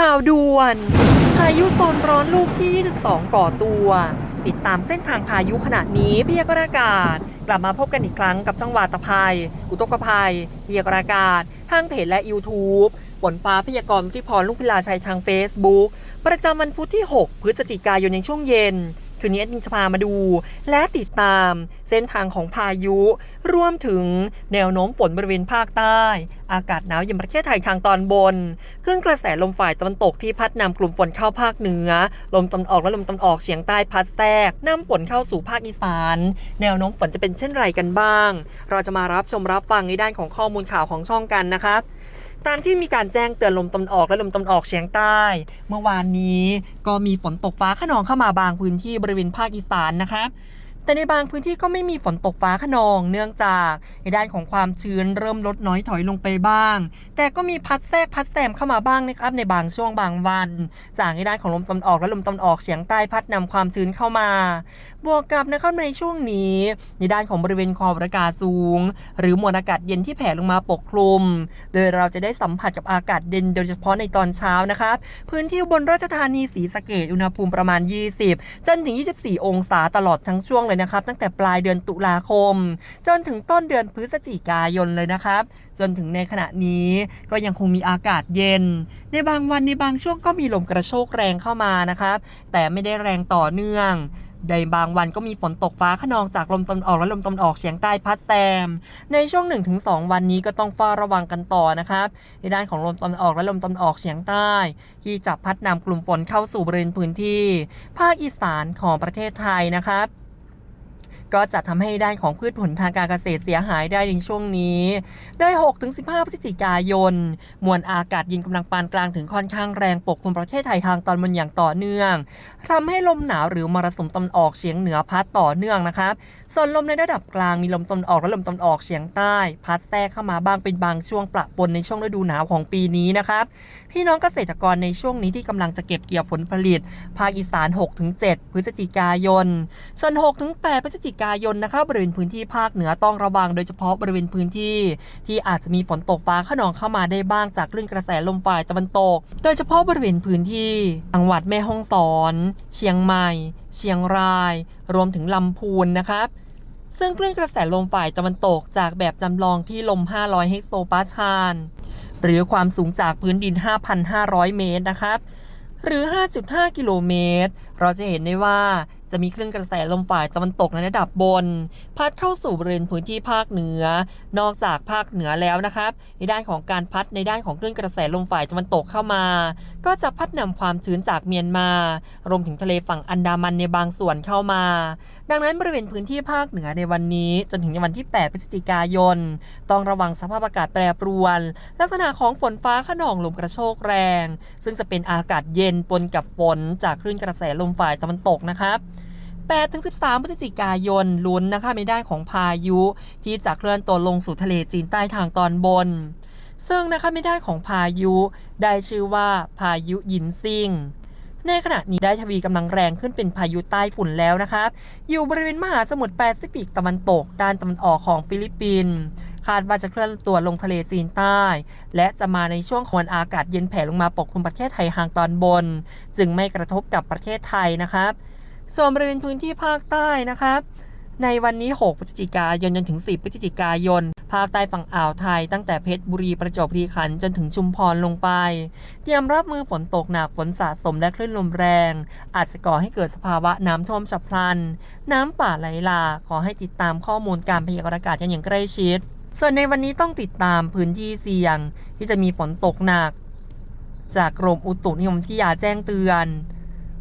ข่าวด่วน พายุโซนร้อนลูกที่ 22 ก่อตัว ติดตามเส้นทางพายุขณะนี้พยากรณ์อากาศ กลับมาพบกันอีกครั้งกับจังหวัดตะไคร้อุตกภัยพยากรณ์อากาศ ทางเพจและ YouTube ฝนฟ้าพยากรณ์ที่พรลุงพิลาชัยทาง Facebook ประจำวันพุธที่ 6 พฤศจิกายนในช่วงเย็น คืนนี้จะพามาดู และติดตามเส้นทางของพายุ รวมถึงแนวโน้มฝนบริเวณภาคใต้ อากาศหนาวเย็นประเทศไทยทางตอนบนขึ้นกระแสลมฝ่ายตะวันตกที่พัดนำกลุ่มฝนเข้าภาคเหนือ ลมตะวันออกและลมตะวันออกเฉียงใต้พัดแทรกนำฝนเข้าสู่ภาคอีสาน แนวโน้มฝนจะเป็นเช่นไรกันบ้าง เราจะมารับชมรับฟังในด้านของข้อมูลข่าวของช่องกันนะครับ ตามที่มีการแจ้งเตือนลมตะวันออกและลมตะวันออกเฉียงใต้ เมื่อวานนี้ก็มีฝนตกฟ้าขนองเข้ามาบางพื้นที่บริเวณภาคอีสานนะครับ แต่ในบางพื้นที่ก็ไม่มีฝนตกฟ้าขนอง เนื่องจากในด้านของความชื้นเริ่มลดน้อยถอยลงไปบ้าง แต่ก็มีพัดแทรกพัดแซมเข้ามาบ้างนะครับในบางช่วงบางวัน จากในด้านของลมตะวันออกและลมตะวันออกเฉียงใต้พัดนำความชื้นเข้ามา บวกกับนะครับในช่วงนี้ ในด้านของบริเวณความอากาศสูง หรือมวลอากาศเย็นที่แผ่ลงมาปกคลุม โดยเราจะได้สัมผัสกับอากาศเย็นโดยเฉพาะในตอนเช้านะครับ พื้นที่บนราชธานีศรีสะเกดอุณหภูมิประมาณ 20 จนถึง 24 องศาตลอดทั้งช่วงเลยนะครับตั้งแต่ปลายเดือนตุลาคม จนถึงต้นเดือนพฤศจิกายนเลยนะครับ จนถึงในขณะนี้ก็ยังคงมีอากาศเย็น ในบางวันในบางช่วงก็มีลมกระโชกแรงเข้ามานะครับ แต่ไม่ได้แรงต่อเนื่องในบางวันก็มีฝนตกฟ้าขนองจากลมตะวันออกและลมตะวันออกเฉียงใต้พัดแซม ในช่วง 1-2 วันนี้ก็ต้องเฝ้าระวังกันต่อนะครับ ในด้านของลมตะวันออกและลมตะวันออกเฉียงใต้ ที่จะพัดนำกลุ่มฝนเข้าสู่บริเวณพื้นที่ ภาคอีสานของประเทศไทยนะครับ ก็จะทำให้ด้านของพืชผลทางการเกษตรเสียหายได้ในช่วงนี้ ได้ 6-15 พฤศจิกายน มวลอากาศเย็นกำลังปานกลางถึงค่อนข้างแรงปกคลุมประเทศไทยทางตอนบนอย่างต่อเนื่องทำให้ลมหนาวหรือมรสุมตะวันออกเฉียงเหนือพัดต่อเนื่องนะครับ ส่วนลมในระดับกลางมีลมตะวันออกและลมตะวันออกเฉียงใต้ พัดแทรกเข้ามาบ้างเป็นบางช่วงประปนในช่วงฤดูหนาวของปีนี้นะครับ พี่น้องเกษตรกรในช่วงนี้ที่กำลังจะเก็บเกี่ยวผลผลิต ภาคอีสาน 6-7 พฤศจิกายน ส่วน 6-8 พฤศจิกกายนนะครับริเวณพื้นที่ภาคเหนือต้องระวังโดยเฉพาะบริเวณพื้นที่ ที่อาจจะมีฝนตกฟ้าขนองเข้ามาได้บ้างจากคลื่นกระแสลมฝ่ายตะวันตก โดยเฉพาะบริเวณพื้นที่จังหวัดแม่ฮ่องสอน เชียงใหม่ เชียงราย รวมถึงลำพูนนะครับซึ่งคลื่นกระแสลมฝ่ายตะวันตกจากแบบจำลองที่ลม 500 เฮกโตปาสคาลหรือความสูงจากพื้นดิน 5,500 เมตรนะครับ หรือ 5.5 กิโลเมตร เราจะเห็นได้ว่า จะมีคลื่นกระแสลมฝ่ายตะวันตกในระดับบน พัดเข้าสู่บริเวณพื้นที่ภาคเหนือ นอกจากภาคเหนือแล้วนะครับ ในด้านของการพัดในด้านของคลื่นกระแสลมฝ่ายตะวันตกเข้ามา ก็จะพัดนำความชื้นจากเมียนมา รวมถึงทะเลฝั่งอันดามันในบางส่วนเข้ามา ดังนั้นบริเวณพื้นที่ภาคเหนือในวันนี้ จนถึงในวันที่ 8 พฤศจิกายน ต้องระวังสภาพอากาศแปรปรวน ลักษณะของฝนฟ้าขนองลมกระโชกแรง ซึ่งจะเป็นอากาศเย็นปนกับฝนจากคลื่นกระแสลมฝ่ายตะวันตกนะครับ8-13 พฤศจิกายนลุ้นนะคะในด้ของพายุ ที่จะเคลื่อนตัวลงสู่ทะเลจีนใต้ทางตอนบน ซึ่งนะคะไม่ได้ของพายุ ได้ชื่อว่าพายุยินซิง ในขณะนี้ได้ทวีกำลังแรงขึ้นเป็นพายุใต้ฝุ่นแล้วนะครับ อยู่บริเวณมหาสมุทรแปซิฟิกตะวันตก ด้านตะวันออกของฟิลิปปินส์คาดว่าจะเคลื่อนตัวลงทะเลจีนใต้ และจะมาในช่วงของวันอากาศเย็นแผ่ลงมาปกคลุมประเทศไทยทางตอนบน จึงไม่กระทบกับประเทศไทยนะครับ ส่วนบริเวณพื้นที่ภาคใต้นะครับ ในวันนี้ 6 พฤศจิกายนจนถึง 10 พฤศจิกายน ภาคใต้ฝั่งอ่าวไทย ตั้งแต่เพชรบุรีประจวบคีรีขันธ์จนถึงชุมพรลงไป เตรียมรับมือฝนตกหนักฝนสะสมและคลื่นลมแรง อาจจะก่อให้เกิดสภาวะน้ำท่วมฉับพลัน น้ำป่าไหลหลากขอให้ติดตามข้อมูลการพยากรณ์อากาศกันอย่างใกล้ชิด ส่วนในวันนี้ต้องติดตามพื้นที่เสี่ยง ที่จะมีฝนตกหนัก จากกรมอุตุนิยมวิทยาแจ้งเตือน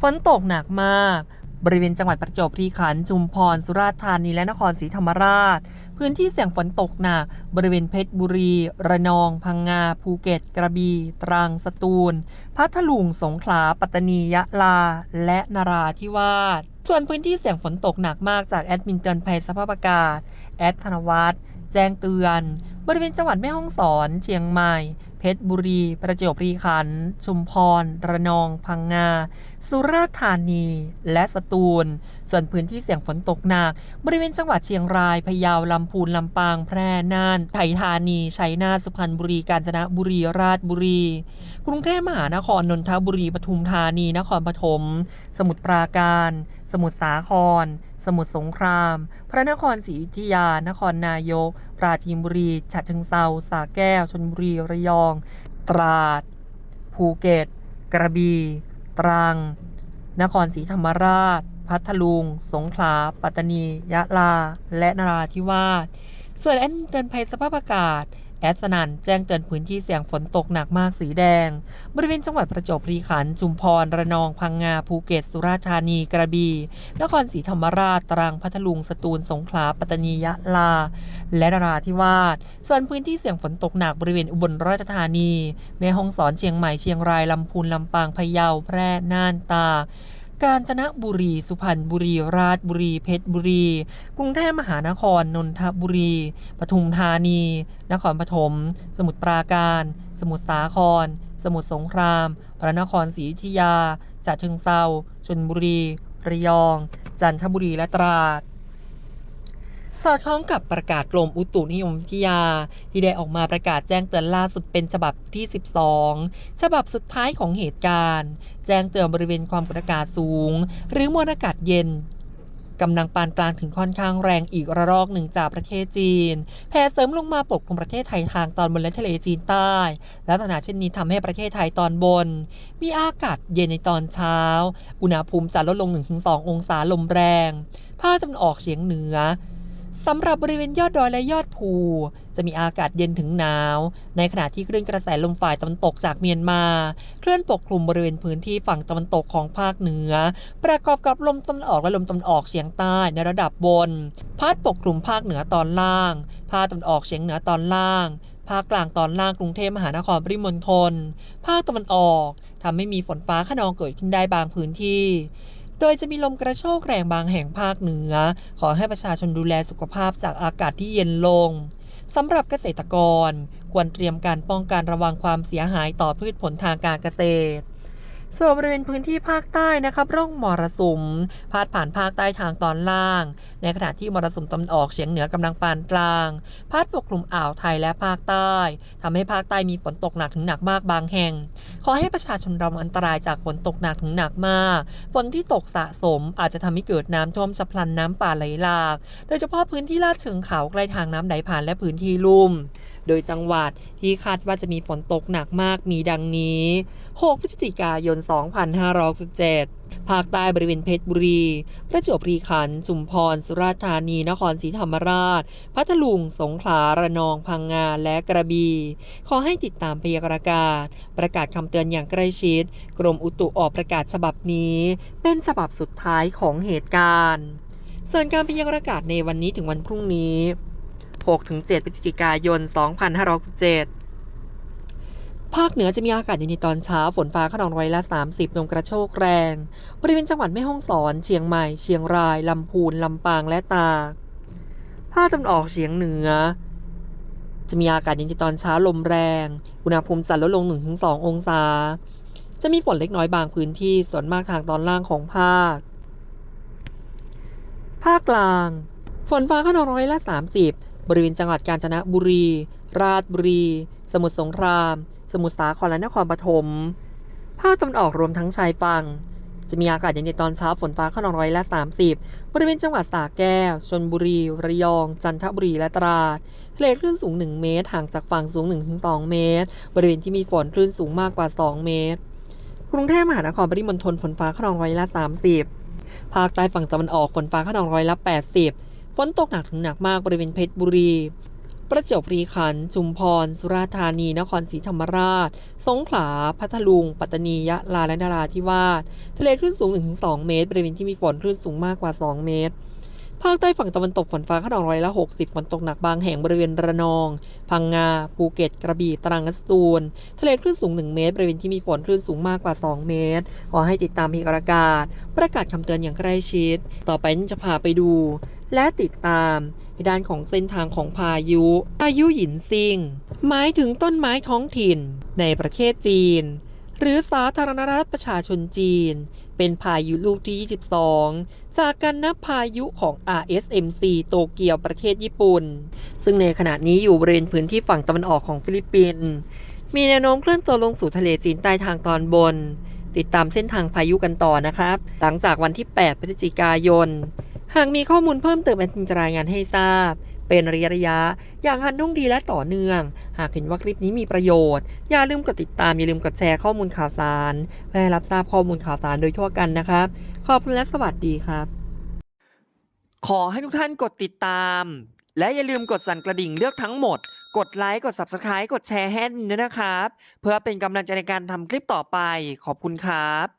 ฝนตกหนักมาก บริเวณจังหวัดประจวบคีรีขันธ์ชุมพร สุราษฎร์ธานีและนครศรีธรรมราช พื้นที่เสี่ยงฝนตกหนักบริเวณเพชรบุรี ระนอง พังงา ภูเก็ต กระบี่ ตรัง สตูล พัทลุง สงขลา ปัตตานี ยะลา และนราธิวาส ส่วนพื้นที่เสี่ยงฝนตกหนักมากจากแอดมินเตือนภัยสภาพอากาศ แอดธนวัฒน์ แจ้งเตือน บริเวณจังหวัดแม่ฮ่องสอน เชียงใหม่เพชรบุรี ประจวบคีรีขันธ์ชุมพร ระนอง พังงา สุราษฎร์ธานี และสตูล ส่วนพื้นที่เสี่ยงฝนตกหนัก บริเวณจังหวัดเชียงราย พะเยา ลำพูน ลำปาง แพร่ น่านไถธานี ชัยนาท สุพรรณบุรี กาญจนบุรี ราชบุรี กรุงเทพมหานคร นนทบุรี ปทุมธานี นครปฐม สมุทรปราการ สมุทรสาครสมุทรสงคราม พระนครศรีอยุธยา นครนายก ปราจีนบุรี ฉะเชิงเซาสระแก้วชลบุรี ระยอง ตราด ภูเก็ต กระบี่ ตรัง นครศรีธรรมราช พัทลุง สงขลา ปัตตานี ยะลา และนราธิวาส ส่วนแอดเตือนภัยสภาพอากาศ แอดสนันแจ้งเตือนพื้นที่เสี่ยงฝนตกหนักมากสีแดง บริเวณจังหวัดประจวบคีรีขันธ์ชุมพร ระนอง พังงา ภูเก็ต สุราษฎร์ธานี กระบี่ นครศรีธรรมราช ตรัง พัทลุง สตูล สงขลา ปัตตานี ยะลา และนราธิวาส ส่วนพื้นที่เสี่ยงฝนตกหนักบริเวณอุบลราชธานี แม่ฮ่องสอน เชียงใหม่ เชียงราย ลำพูน ลำปาง พะเยา แพร่ น่าน ตาก กาญจนบุรี สุพรรณบุรี ราชบุรี เพชรบุรี กรุงเทพมหานคร นนทบุรี ปทุมธานี นครปฐม สมุทรปราการ สมุทรสาคร สมุทรสงคราม พระนครศรีอยุธยาจัดเชิงเซาชนบุรี ระยอง จันทบุรี และตราด สอดคล้องกับประกาศกรมอุตุนิยมวิทยา ที่ได้ออกมาประกาศแจ้งเตือนล่าสุดเป็นฉบับที่ 12 ฉบับสุดท้ายของเหตุการณ์ แจ้งเตือนบริเวณความกดอากาศสูง หรือมวลอากาศเย็นกำลังปานกลางถึงค่อนข้างแรงอีกระลอกหนึ่งจากประเทศจีน แผ่เสริมลงมาปกคลุมประเทศไทยทางตอนบนและทะเลจีนใต้ ลักษณะเช่นนี้ทำให้ประเทศไทยตอนบน มีอากาศเย็นในตอนเช้า อุณหภูมิจะลดลง 1-2 องศาลมแรง ภาคตะวันออกเฉียงเหนือ สำหรับบริเวณยอดดอยและยอดภู จะมีอากาศเย็นถึงหนาว ในขณะที่คลื่นกระแสลมฝ่ายตะวันตกจากเมียนมา เคลื่อนปกคลุมบริเวณพื้นที่ฝั่งตะวันตกของภาคเหนือ ประกอบกับลมตะวันออกและลมตะวันออกเฉียงใต้ในระดับบน พัดปกคลุมภาคเหนือตอนล่าง ภาคตะวันออกเฉียงเหนือตอนล่างภาคกลางตอนล่างกรุงเทพมหานครปริมณฑล ภาคตะวันออกทำให้มีฝนฟ้าขนองเกิดขึ้นได้บางพื้นที่ โดยจะมีลมกระโชกแรงบางแห่งภาคเหนือ ขอให้ประชาชนดูแลสุขภาพจากอากาศที่เย็นลงสำหรับเกษตรกร ควรเตรียมการป้องกันระวังความเสียหายต่อพืชผลทางการเกษตร ส่วนบริเวณพื้นที่ภาคใต้นะครับร่องมรสุมพาดผ่านภาคใต้ทางตอนล่าง ในขณะที่มรสุมตะวันออกเฉียงเหนือกำลังปานกลางพัดปกคลุมอ่าวไทยและภาคใต้ทำให้ภาคใต้มีฝนตกหนักถึงหนักมากบางแห่ง ขอให้ประชาชนระวังอันตรายจากฝนตกหนักถึงหนักมาก ฝนที่ตกสะสมอาจจะทำให้เกิดน้ำท่วมฉับพลันน้ำป่าไหลหลาก โดยเฉพาะพื้นที่ลาดเชิงเขาใกล้ทางน้ำไหลผ่านและพื้นที่ลุ่ม โดยจังหวัดที่คาดว่าจะมีฝนตกหนักมากมีดังนี้ 6 พฤศจิกายน2567ภาคใต้บริเวณเพชรบุรี ประจวบคีรีขันธ์ชุมพร สุราษฎร์ธานี นครศรีธรรมราช พัทลุง สงขลา ระนอง พังงา และกระบี่ ขอให้ติดตามพยากรณ์อากาศ ประกาศคำเตือนอย่างใกล้ชิด กรมอุตุออกประกาศฉบับนี้ เป็นฉบับสุดท้ายของเหตุการณ์ ส่วนการพยากรณ์อากาศในวันนี้ถึงวันพรุ่งนี้ 6-7พฤศจิกายน 2567 ภาคเหนือจะมีอากาศเย็นในตอนเช้า ฝนฟ้าขนองร้อยละ 30 ลมกระโชกแรง บริเวณจังหวัดแม่ฮ่องสอน เชียงใหม่ เชียงราย ลำพูน ลำปาง และตากภาคตะวันออกเฉียงเหนือ จะมีอากาศเย็นในตอนเช้าลมแรง อุณหภูมิจะลดลง 1-2 องศา จะมีฝนเล็กน้อยบางพื้นที่ ส่วนมากทางตอนล่างของภาค ภาคกลาง ฝนฟ้าขนองร้อยละ 30 บริเวณจังหวัดกาญจนบุรี ราชบุรี สมุทรสงคราม สมุทรสาครและนครปฐมภาคตะวันออกรวมทั้งชายฝั่งจะมีอากาศเย็นในตอนเช้าฝนฟ้าขนองร้อยละ 30 บริเวณจังหวัดสระแก้ว ชนบุรี ระยอง จันทบุรี และตราดทะเลคลื่นสูง 1 เมตร ห่างจากฝั่งสูง 1-2 เมตร บริเวณที่มีฝนคลื่นสูงมากกว่า 2 เมตร กรุงเทพมหานครปริมณฑลฝนฟ้าขนองร้อยละ 30 ภาคใต้ฝั่งตะวันออกฝนฟ้าขนองร้อยละ 80 ฝนตกหนักถึงหนักมากบริเวณเพชรบุรี ประจวบคีรีขันธ์ชุมพร สุราษฎร์ธานี นครศรีธรรมราช สงขลา พัทลุง ปัตตานี ยะลา และนราธิวาส ทะเลคลื่นสูง 1-2 เมตร บริเวณที่มีฝนคลื่นสูงมากกว่า 2 เมตรภาคใต้ฝั่งตะวันตกฝนฟ้าขนองร้อยละ 60 ฝนตกหนักบางแห่งบริเวณระนอง พังงา ภูเก็ต กระบี่ ตรังและสตูล ทะเลคลื่นสูง 1 เมตร บริเวณที่มีฝนคลื่นสูงมากกว่า 2 เมตร ขอให้ติดตามพยากรณ์อากาศ ประกาศคำเตือนอย่างใกล้ชิด ต่อไปนี้จะพาไปดู และติดตามในด้านของเส้นทางของพายุพายุหยินซิง หมายถึงต้นไม้ท้องถิ่นในประเทศจีน หรือสาธารณรัฐประชาชนจีน เป็นพายุลูกที่ 22 จากการนับพายุของ RSMC โตเกียวประเทศญี่ปุ่น ซึ่งในขณะนี้อยู่บริเวณพื้นที่ฝั่งตะวันออกของฟิลิปปินส์มีแนวโน้มเคลื่อนตัวลงสู่ทะเลจีนใต้ทางตอนบน ติดตามเส้นทางพายุกันต่อนะครับ หลังจากวันที่ 8 พฤศจิกายน หากมีข้อมูลเพิ่มเติมแอดมินจะรายงานให้ทราบ เป็นระยะระยะ อย่างหันนุ่งดีและต่อเนื่อง หากเห็นว่าคลิปนี้มีประโยชน์ อย่าลืมกดติดตาม อย่าลืมกดแชร์ข้อมูลข่าวสาร เพื่อให้รับทราบข้อมูลข่าวสารโดยทั่วกันนะครับ ขอบคุณและสวัสดีครับ ขอให้ทุกท่านกดติดตาม และอย่าลืมกดสั่นกระดิ่งเลือกทั้งหมดกดไลค์ กด Subscribe กดแชร์ให้ด้วยนะครับ เพื่อเป็นกำลังใจในการทำคลิปต่อไป ขอบคุณครับ